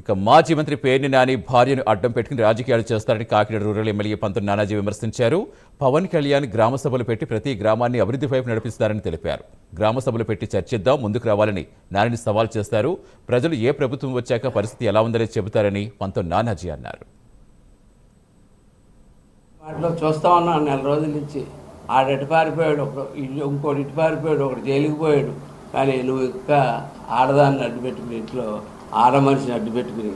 ఇక మాజీ మంత్రి పేర్ని నాని భార్యను అడ్డం పెట్టుకుని రాజకీయాలు చేస్తారని కాకినాడ రూరల్ ఎమ్మెల్యే పంతులు నానాజీ విమర్శించారు. పవన్ కళ్యాణ్ గ్రామ సభలు పెట్టి ప్రతి గ్రామాన్ని అభివృద్ధి వైపు నడిపిస్తారని తెలిపారు. గ్రామ సభలు పెట్టి చర్చిద్దాం ముందుకు రావాలని నానిని సవాల్ చేస్తారు. ప్రజలు ఏ ప్రభుత్వం వచ్చాక పరిస్థితి ఎలా ఉందని చెబుతారని పంతులు నానాజీ అన్నారు. వాటిలో చూస్తా ఉన్నాను నెల రోజుల నుంచి. ఆడటి పారిపోయాడు ఒకడు ఇంకోటి ఇటు పారిపోయాడు ఒకడు జైలుకి పోయాడు. కానీ నువ్వు ఇంకా ఆడదాన్ని అడ్డు పెట్టుకుని ఇంట్లో ఆడ మనిషిని అడ్డు పెట్టుకుని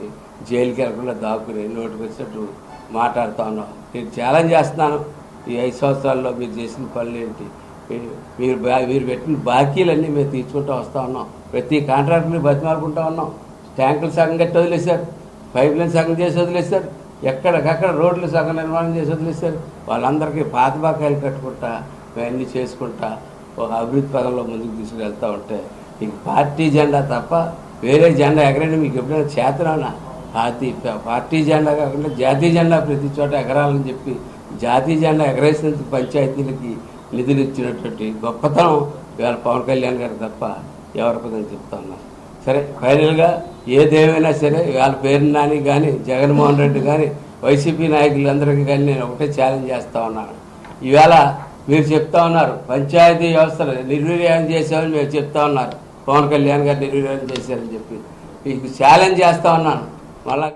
జైలుకి వెళ్ళకుండా దాక్కుని నోటికి వచ్చినట్టు మాట్లాడుతా ఉన్నావు. నేను ఛాలెంజ్ చేస్తున్నాను. ఈ ఐదు సంవత్సరాల్లో మీరు చేసిన పనులు ఏంటి? మీరు- మీరు బా- మీరు పెట్టిన బాకీలన్నీ మేము తీర్చుకుంటూ వస్తూ ఉన్నాం. ప్రతి కాంట్రాక్ట్ని బతిమాలుకుంటా ఉన్నాం. ట్యాంకులు సగం కట్టి వదిలేశారు. పైప్ లైన్ సగం చేసి వదిలేశారు. ఎక్కడికక్కడ రోడ్లు సగం నిర్మాణం చేసి వదిలేశారు. వాళ్ళందరికీ పాత బకాయిలు కట్టుకుంటా ఇవన్నీ చేసుకుంటా ఒక అభివృద్ధి పరంలో ముందుకు తీసుకువెళ్తూ ఉంటే ఇంక పార్టీ జెండా తప్ప వేరే జెండా ఎగరండి మీకు ఎప్పుడైనా చేతనా పార్టీ పార్టీ జెండా కాకుండా జాతీయ జెండా ప్రతి చోట ఎగరాలని చెప్పి జాతీయ జెండా ఎగరేసినందుకు పంచాయతీలకి నిధులు ఇచ్చినటువంటి గొప్పతనం ఇవాళ పవన్ కళ్యాణ్ గారు తప్ప ఎవరికదని చెప్తా ఉన్నారు సరే ఫైనల్గా ఏదేమైనా సరే వాళ్ళ పేరు నాని కానీ జగన్మోహన్ రెడ్డి కానీ వైసీపీ నాయకులందరికీ కానీ నేను ఒకటే ఛాలెంజ్ చేస్తా ఉన్నాను. ఈవేళ మీరు చెప్తా ఉన్నారు. పంచాయతీ వ్యవస్థను నిర్వీర్యం చేసామని మీరు చెప్తా ఉన్నారు. పవన్ కళ్యాణ్ గారు నిర్వీర్యం చేశారని చెప్పి. మీకు ఛాలెంజ్ చేస్తా ఉన్నాను. మళ్ళా